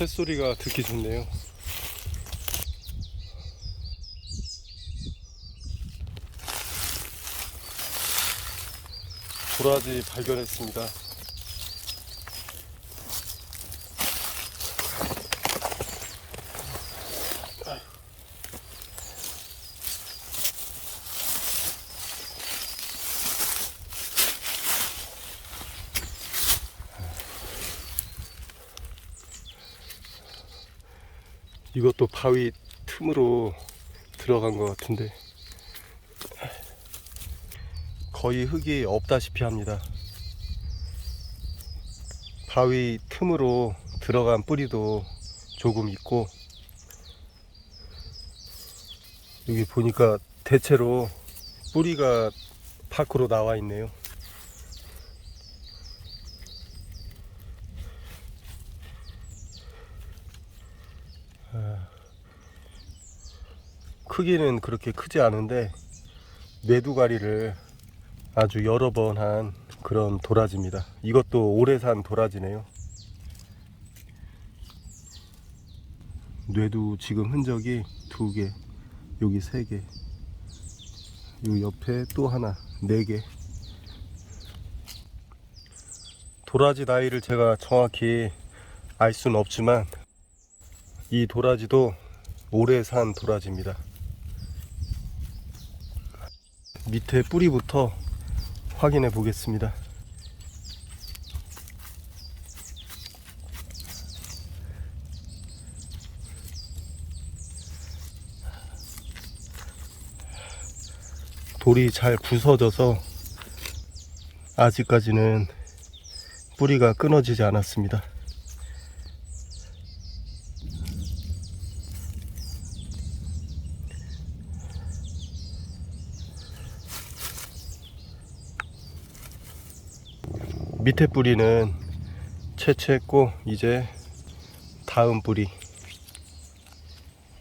새소리가 듣기 좋네요. 도라지 발견했습니다. 이것도 바위 틈으로 들어간 것 같은데 거의 흙이 없다시피 합니다. 바위 틈으로 들어간 뿌리도 조금 있고 여기 보니까 대체로 뿌리가 밖으로 나와 있네요. 크기는 그렇게 크지 않은데 메두가리를 아주 여러 번 한 그런 도라지입니다. 이것도 오래 산 도라지네요. 뇌두 지금 흔적이 두 개, 여기 세 개, 요 옆에 또 하나, 네 개. 도라지 나이를 제가 정확히 알 수는 없지만 이 도라지도 오래 산 도라지입니다. 밑에 뿌리부터 확인해 보겠습니다. 돌이 잘 부서져서 아직까지는 뿌리가 끊어지지 않았습니다. 밑에 뿌리는 채취했고 이제 다음 뿌리.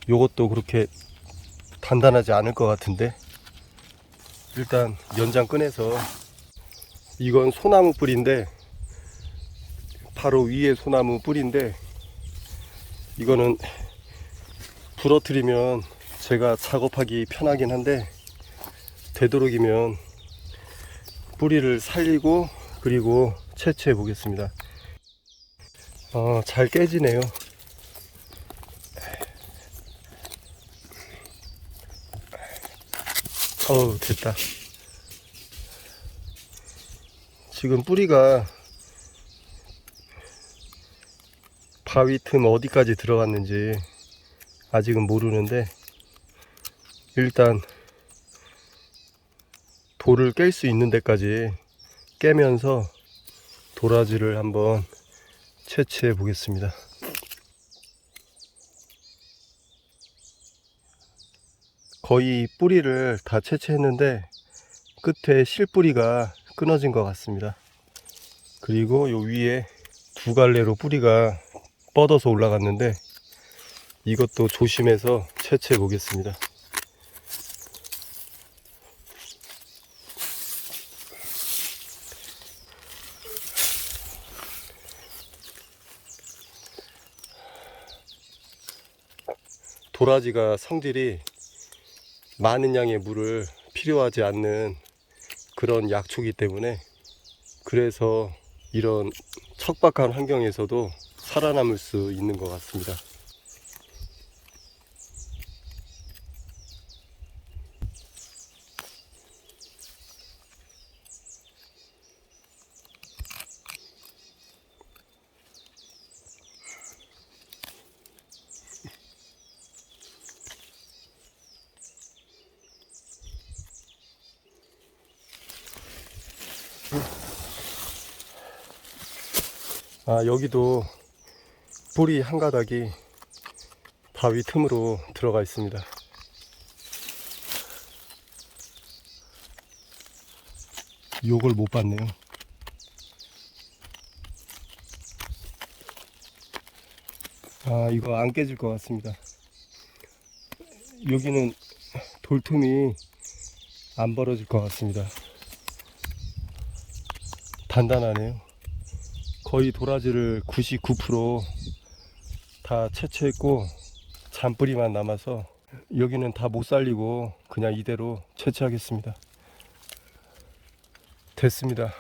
요것도 그렇게 단단하지 않을 것 같은데. 일단 연장 꺼내서. 이건 소나무 뿌리인데 바로 위에 소나무 뿌리인데 이거는 부러뜨리면 제가 작업하기 편하긴 한데 되도록이면 뿌리를 살리고 그리고 채취해 보겠습니다. 어, 잘 깨지네요. 어우, 됐다. 지금 뿌리가 바위 틈 어디까지 들어갔는지 아직은 모르는데 일단 돌을 깰 수 있는 데까지 깨면서 도라지를 한번 채취해 보겠습니다. 거의 뿌리를 다 채취했는데 끝에 실뿌리가 끊어진 것 같습니다. 그리고 요 위에 두 갈래로 뿌리가 뻗어서 올라갔는데 이것도 조심해서 채취해 보겠습니다. 도라지가 성질이 많은 양의 물을 필요하지 않는 그런 약초기 때문에 그래서 이런 척박한 환경에서도 살아남을 수 있는 것 같습니다. 아, 여기도 뿌리 한 가닥이 바위 틈으로 들어가 있습니다. 요걸 못 봤네요. 아, 이거 안 깨질 것 같습니다. 여기는 돌틈이 안 벌어질 것 같습니다. 단단하네요. 거의 도라지를 99%다 채취했고 잔뿌리만 남아서 여기는 다 못 살리고 그냥 이대로 채취하겠습니다. 됐습니다.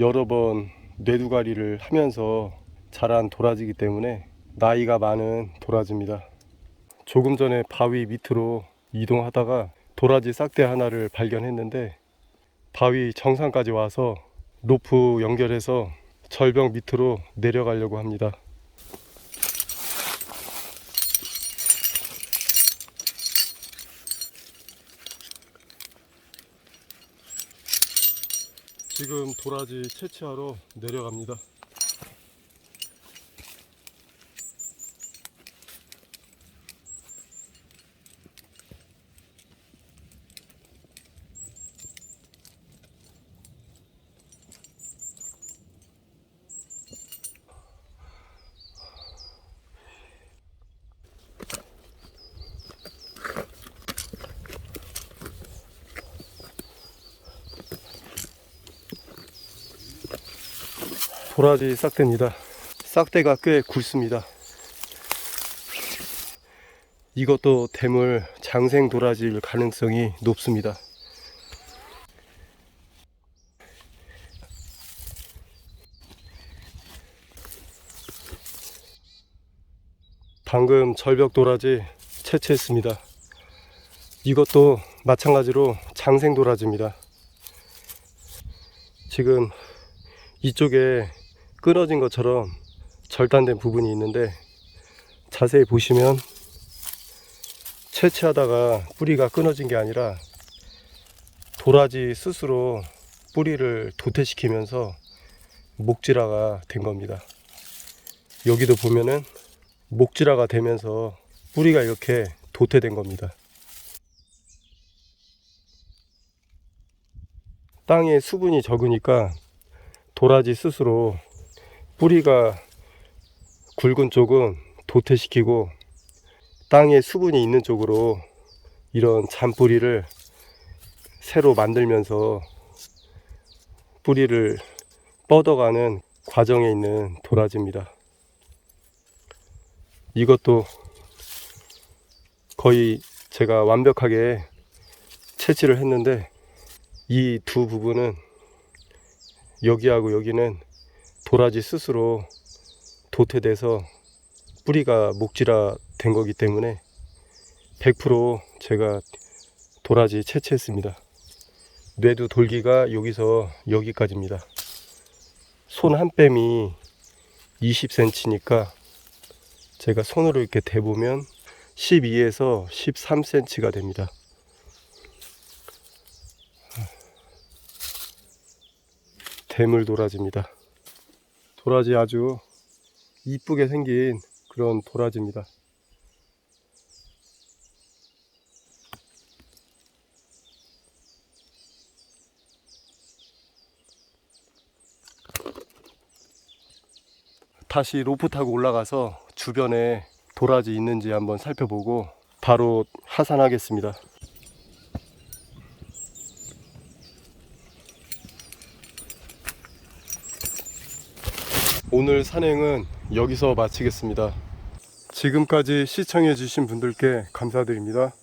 여러 번 뇌두가리를 하면서 자란 도라지기 때문에 나이가 많은 도라지입니다. 조금 전에 바위 밑으로 이동하다가 도라지 싹대 하나를 발견했는데 바위 정상까지 와서 로프 연결해서 절벽 밑으로 내려가려고 합니다. 지금 도라지 채취하러 내려갑니다. 도라지 싹대입니다. 싹대가 꽤 굵습니다. 이것도 대물 장생 도라지일 가능성이 높습니다. 방금 절벽 도라지 채취했습니다. 이것도 마찬가지로 장생 도라지입니다. 지금 이쪽에 끊어진 것처럼 절단된 부분이 있는데 자세히 보시면 채취하다가 뿌리가 끊어진 게 아니라 도라지 스스로 뿌리를 도태시키면서 목질화가 된 겁니다. 여기도 보면은 목질화가 되면서 뿌리가 이렇게 도태된 겁니다. 땅에 수분이 적으니까 도라지 스스로 뿌리가 굵은 쪽은 도태시키고 땅에 수분이 있는 쪽으로 이런 잔뿌리를 새로 만들면서 뿌리를 뻗어가는 과정에 있는 도라지입니다. 이것도 거의 제가 완벽하게 채취를 했는데 이 두 부분은 여기하고 여기는 도라지 스스로 도태돼서 뿌리가 목질화 된 거기 때문에 100% 제가 도라지 채취했습니다. 뇌두 돌기가 여기서 여기까지입니다. 손 한 뺨이 20cm니까 제가 손으로 이렇게 대보면 12에서 13cm가 됩니다. 대물 도라지입니다. 도라지 아주 이쁘게 생긴 그런 도라지입니다. 다시 로프 타고 올라가서 주변에 도라지 있는지 한번 살펴보고 바로 하산하겠습니다. 오늘 산행은 여기서 마치겠습니다. 지금까지 시청해주신 분들께 감사드립니다.